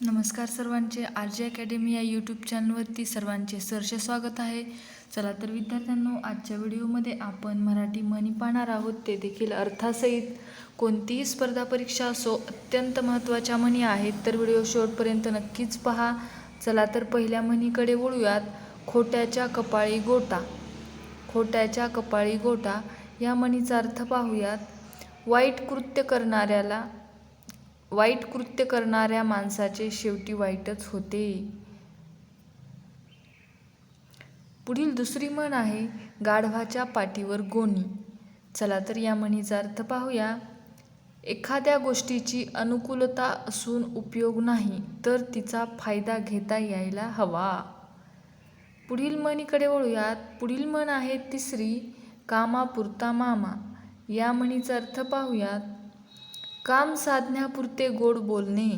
नमस्कार सर्वांचे. R J academy या यूट्यूब चॅनलवरती सर्वांचे सहर्ष स्वागत आहे. चला तर विद्यार्थ्यांनो आजच्या व्हिडिओमध्ये आपण मराठी म्हणी पाहणार आहोत. ते देखील अर्थासहित. कोणतीही स्पर्धा परीक्षा असो अत्यंत महत्त्वाच्या म्हणी आहेत तर व्हिडिओ शेवटपर्यंत नक्कीच पहा. चला तर पहिल्या म्हणीकडे वळूयात. खोट्याच्या कपाळी गोटा. खोट्याच्या कपाळी गोटा. या म्हणीचा अर्थ पाहूयात. वाईट कृत्य करणाऱ्याला वाईट कृत्य करणाऱ्या माणसाचे शेवटी वाईटच होते. पुढील दुसरी म्हण आहे गाढवाच्या पाठीवर गोणी. चला तर या म्हणीचा अर्थ पाहूया. एखाद्या गोष्टीची अनुकूलता असून उपयोग नाही तर तिचा फायदा घेता यायला हवा. पुढील म्हणीकडे वळूयात. पुढील म्हण आहे तिसरी कामापुरता मामा. या म्हणीचा अर्थ पाहूयात. काम साधण्यापुरते गोड बोलणे.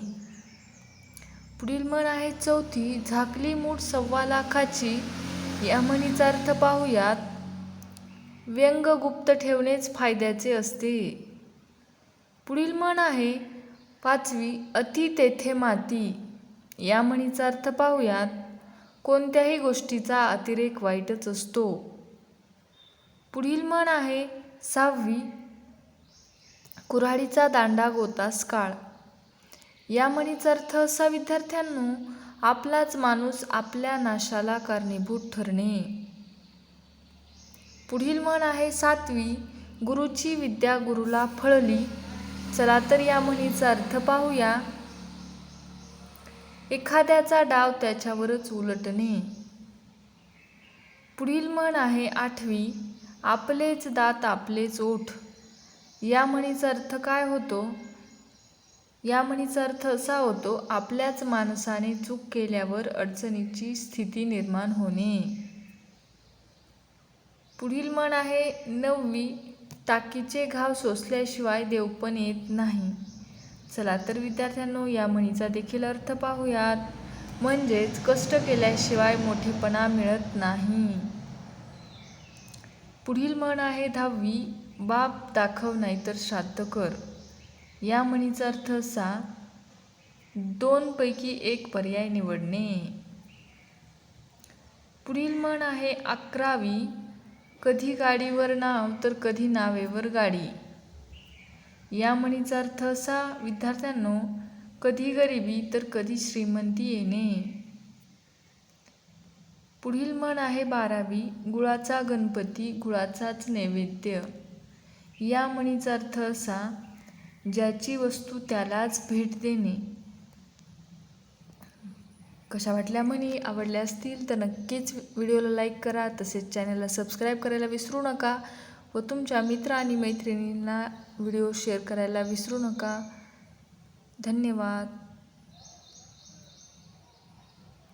पुढील म्हण आहे चौथी झाकली मूठ सव्वा लाखाची या म्हणीचा अर्थ पाहूयात. व्यंग गुप्त ठेवणेच फायद्याचे असते. पुढील म्हण आहे पाचवी अति तेथे माती या म्हणीचा अर्थ पाहूयात. कोणत्याही गोष्टीचा अतिरेक वाईटच असतो. पुढील म्हण आहे सहावी कुऱ्हाडीचा दांडा गोतास काळ. या म्हणीचा अर्थ असा विद्यार्थ्यांनो आपलाच माणूस आपल्या नाशाला कारणीभूत ठरणे. पुढील म्हण आहे सातवी गुरुची विद्या गुरुला फळली. चला तर या म्हणीचा अर्थ पाहूया. एखाद्याचा डाव त्याच्यावरच उलटणे. पुढील म्हण आहे आठवी आपलेच दात आपलेच ओठ. या म्हणीचा अर्थ काय होतो? या म्हणीचा अर्थ असा होतो आपल्याच माणसाने चूक केल्यावर अडचणीची स्थिती निर्माण होणे. पुढील म्हण आहे नववी टाकीचे घाव सोसल्याशिवाय देवपण येत नाही. चला तर विद्यार्थ्यांनो या म्हणीचा देखील अर्थ पाहूयात. म्हणजेच कष्ट केल्याशिवाय मोठेपणा मिळत नाही. पुढील म्हण आहे दहावी बाप दाखव नाहीतर श्राद्ध कर. या म्हणीचा अर्थ असा दोनपैकी एक पर्याय निवडणे. पुढील म्हण आहे अकरावी कधी गाडीवर नाव तर कधी नावेवर गाडी. या म्हणीचा अर्थ असा विद्यार्थ्यांनो कधी गरिबी तर कधी श्रीमंती येणे. पुढील म्हण आहे बारावी गुळाचा गणपती गुळाचाच नैवेद्य. या म्हणीचा अर्थ असा ज्याची वस्तू त्यालाच भेट देणे. कशा वाटल्या म्हणी? आवडल्या असतील तर नक्कीच व्हिडिओला लाईक करा तसेच चॅनलला सबस्क्राईब करायला विसरू नका व तुमच्या मित्र आणि मैत्रिणींना व्हिडिओ शेअर करायला विसरू नका. धन्यवाद.